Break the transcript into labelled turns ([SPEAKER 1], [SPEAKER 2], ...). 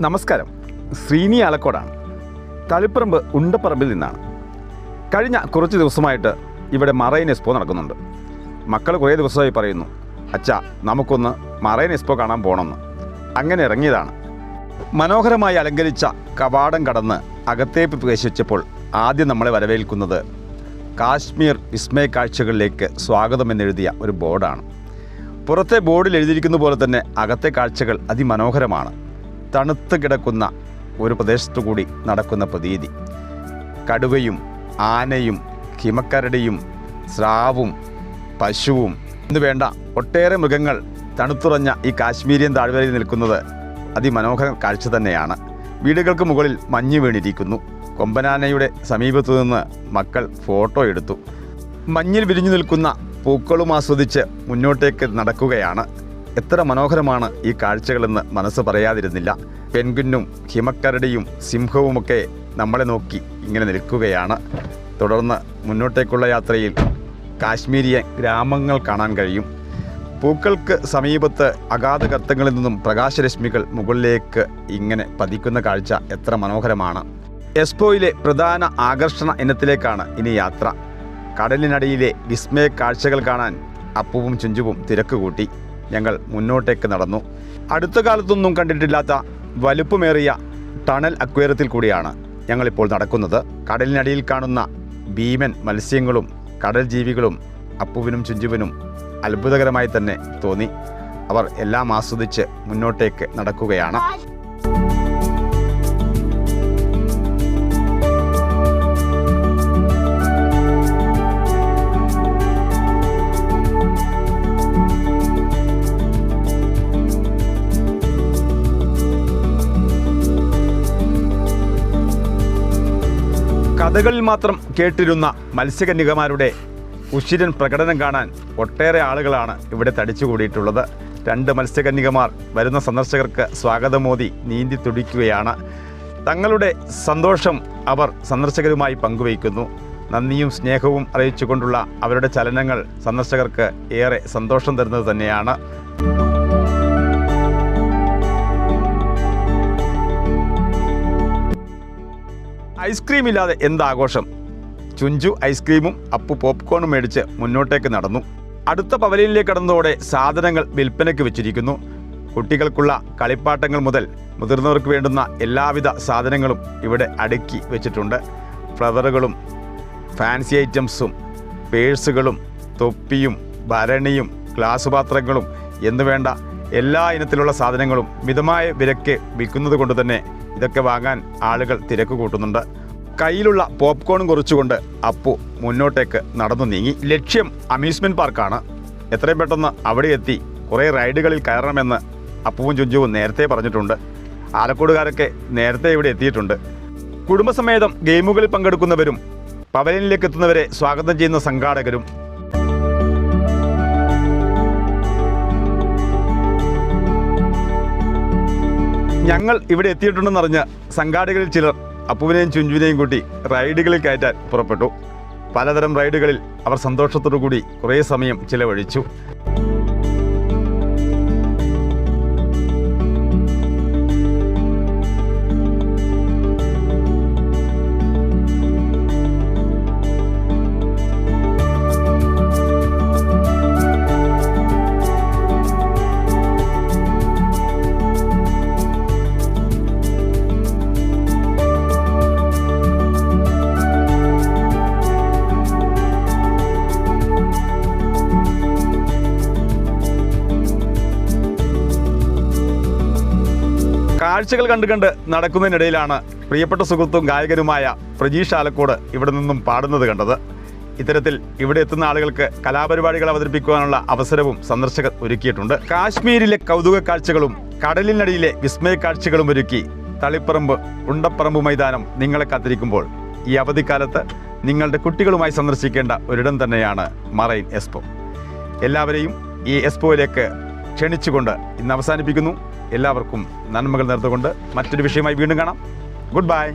[SPEAKER 1] നമസ്കാരം. ശ്രീനി ആലക്കോടാണ്. തളിപ്പറമ്പ് ഉണ്ടപ്പറമ്പിൽ നിന്നാണ്. കഴിഞ്ഞ കുറച്ച് ദിവസമായിട്ട് ഇവിടെ മറൈൻ എക്സ്പോ നടക്കുന്നുണ്ട്. മക്കൾ കുറേ ദിവസമായി പറയുന്നു അച്ഛാ നമുക്കൊന്ന് മറൈൻ എക്സ്പോ കാണാൻ പോകണമെന്ന് അങ്ങനെ ഇറങ്ങിയതാണ്. മനോഹരമായി അലങ്കരിച്ച കവാടം കടന്ന് അകത്തേക്ക് പ്രവേശിച്ചപ്പോൾ ആദ്യം നമ്മളെ വരവേൽക്കുന്നത് കാശ്മീർ വിസ്മയ കാഴ്ചകളിലേക്ക് സ്വാഗതം എന്നെഴുതിയ ഒരു ബോർഡാണ്. പുറത്തെ ബോർഡിൽ എഴുതിയിരിക്കുന്ന പോലെ തന്നെ അകത്തെ കാഴ്ചകൾ അതിമനോഹരമാണ്. തണുത്ത് കിടക്കുന്ന ഒരു പ്രദേശത്തു കൂടി നടക്കുന്ന പ്രതീതി. കടുവയും ആനയും ഹിമക്കരടിയും സ്രാവും പശുവും എന്നു വേണ്ട ഒട്ടേറെ മൃഗങ്ങൾ തണുത്തുറഞ്ഞ ഈ കാശ്മീരിയൻ താഴ്വരയിൽ നിൽക്കുന്നത് അതിമനോഹര കാഴ്ച തന്നെയാണ്. വീടുകൾക്ക് മുകളിൽ മഞ്ഞ് വീണിരിക്കുന്നു. കൊമ്പനാനയുടെ സമീപത്തു നിന്ന് മക്കൾ ഫോട്ടോ എടുത്തു. മഞ്ഞിൽ വിരിഞ്ഞു നിൽക്കുന്ന പൂക്കളും ആസ്വദിച്ച് മുന്നോട്ടേക്ക് നടക്കുകയാണ്. എത്ര മനോഹരമാണ് ഈ കാഴ്ചകളെന്ന് മനസ്സ് പറയാതിരുന്നില്ല. പെൻഗുന്നും ഹിമക്കരടിയും സിംഹവുമൊക്കെ നമ്മളെ നോക്കി ഇങ്ങനെ നിൽക്കുകയാണ്. തുടർന്ന് മുന്നോട്ടേക്കുള്ള യാത്രയിൽ കാശ്മീരിയ ഗ്രാമങ്ങൾ കാണാൻ കഴിയും. പൂക്കൾക്ക് സമീപത്ത് അഗാധ ഗർത്തങ്ങളിൽ നിന്നും പ്രകാശരശ്മികൾ മുകളിലേക്ക് ഇങ്ങനെ പതിക്കുന്ന കാഴ്ച എത്ര മനോഹരമാണ്. എസ്പോയിലെ പ്രധാന ആകർഷണ ഇനത്തിലേക്കാണ് ഇനി യാത്ര. കടലിനടിയിലെ വിസ്മയ കാഴ്ചകൾ കാണാൻ അപ്പുവും ചുഞ്ചുവും തിരക്ക് കൂട്ടി ഞങ്ങൾ മുന്നോട്ടേക്ക് നടന്നു. അടുത്ത കാലത്തൊന്നും കണ്ടിട്ടില്ലാത്ത വലുപ്പമേറിയ ടണൽ അക്വേറത്തിൽ കൂടിയാണ് ഞങ്ങളിപ്പോൾ നടക്കുന്നത്. കടലിനടിയിൽ കാണുന്ന ഭീമൻ മത്സ്യങ്ങളും കടൽ ജീവികളും അപ്പുവിനും ചുഞ്ചുവിനും അത്ഭുതകരമായി തന്നെ തോന്നി. അവർ എല്ലാം ആസ്വദിച്ച് മുന്നോട്ടേക്ക് നടക്കുകയാണ്. കഥകളിൽ മാത്രം കേട്ടിരുന്ന മത്സ്യകന്യകമാരുടെ ഉശിരൻ പ്രകടനം കാണാൻ ഒട്ടേറെ ആളുകളാണ് ഇവിടെ തടിച്ചുകൂടിയിട്ടുള്ളത്. രണ്ട് മത്സ്യകന്യകമാർ വരുന്ന സന്ദർശകർക്ക് സ്വാഗതമോദി നീന്തി തുടിക്കുകയാണ്. തങ്ങളുടെ സന്തോഷം അവർ സന്ദർശകരുമായി പങ്കുവയ്ക്കുന്നു. നന്ദിയും സ്നേഹവും അറിയിച്ചുകൊണ്ടുള്ള അവരുടെ ചലനങ്ങൾ സന്ദർശകർക്ക് ഏറെ സന്തോഷം തരുന്നത് തന്നെയാണ്. ഐസ്ക്രീം ഇല്ലാതെ എന്താഘോഷം? ചുഞ്ചു ഐസ്ക്രീമും അപ്പു പോപ്കോണും മേടിച്ച് മുന്നോട്ടേക്ക് നടന്നു. അടുത്ത പവലിയനിലേക്ക് കടന്നതോടെ സാധനങ്ങൾ വിൽപ്പനയ്ക്ക് വെച്ചിരിക്കുന്നു. കുട്ടികൾക്കുള്ള കളിപ്പാട്ടങ്ങൾ മുതൽ മുതിർന്നവർക്ക് വേണ്ടുന്ന എല്ലാവിധ സാധനങ്ങളും ഇവിടെ അടുക്കി വെച്ചിട്ടുണ്ട്. ഫ്ലവറുകളും ഫാൻസി ഐറ്റംസും പേഴ്സുകളും തൊപ്പിയും ഭരണിയും ഗ്ലാസ് പാത്രങ്ങളും എന്നുവേണ്ട എല്ലാ ഇനത്തിലുള്ള സാധനങ്ങളും മിതമായ വിലക്ക് വിൽക്കുന്നത് കൊണ്ട് തന്നെ ഇതൊക്കെ വാങ്ങാൻ ആളുകൾ തിരക്ക് കൂട്ടുന്നുണ്ട്. കയ്യിലുള്ള പോപ്കോണും കുറിച്ചുകൊണ്ട് അപ്പു മുന്നോട്ടേക്ക് നടന്നു നീങ്ങി. ലക്ഷ്യം അമ്യൂസ്മെന്റ് പാർക്കാണ്. എത്രയും പെട്ടെന്ന് അവിടെ എത്തി കുറേ റൈഡുകളിൽ കയറണമെന്ന് അപ്പുവും ചുഞ്ചുവും നേരത്തെ പറഞ്ഞിട്ടുണ്ട്. ആലക്കോടുകാരൊക്കെ നേരത്തെ ഇവിടെ എത്തിയിട്ടുണ്ട്. കുടുംബസമേതം ഗെയിമുകളിൽ പങ്കെടുക്കുന്നവരും പവലിനിലേക്ക് എത്തുന്നവരെ സ്വാഗതം ചെയ്യുന്ന സംഘാടകരും ഞങ്ങൾ ഇവിടെ എത്തിയിട്ടുണ്ടെന്ന് അറിഞ്ഞ സംഘാടകരിൽ ചിലർ അപ്പുവിനെയും ചുഞ്ചുവിനെയും കൂട്ടി റൈഡുകളിൽ കയറ്റാൻ പുറപ്പെട്ടു. പലതരം റൈഡുകളിൽ അവർ സന്തോഷത്തോടു കൂടി കുറേ സമയം ചിലവഴിച്ചു. കാഴ്ചകൾ കണ്ട് കണ്ട് നടക്കുന്നതിനിടയിലാണ് പ്രിയപ്പെട്ട സുഹൃത്തും ഗായകനുമായ പ്രജീഷ് ആലക്കോട് ഇവിടെ നിന്നും പാടുന്നത് കണ്ടത്. ഇത്തരത്തിൽ ഇവിടെ എത്തുന്ന ആളുകൾക്ക് കലാപരിപാടികൾ അവതരിപ്പിക്കുവാനുള്ള അവസരവും സന്ദർശകർ ഒരുക്കിയിട്ടുണ്ട്. കാശ്മീരിലെ കൗതുക കാഴ്ചകളും കടലിനടിയിലെ വിസ്മയ കാഴ്ചകളും ഒരുക്കി തളിപ്പറമ്പ് ഉണ്ടപ്പറമ്പ് മൈതാനം നിങ്ങളെ കാത്തിരിക്കുമ്പോൾ ഈ അവധിക്കാലത്ത് നിങ്ങളുടെ കുട്ടികളുമായി സന്ദർശിക്കേണ്ട ഒരിടം തന്നെയാണ് മറൈൻ എസ്പോ എല്ലാവരെയും ഈ എസ്പോയിലേക്ക് ക്ഷണിച്ചുകൊണ്ട് ഇന്ന് അവസാനിപ്പിക്കുന്നു. എല്ലാവർക്കും നന്മകൾ നേർന്നുകൊണ്ട് മറ്റൊരു വിഷയമായി വീണ്ടും കാണാം. Good bye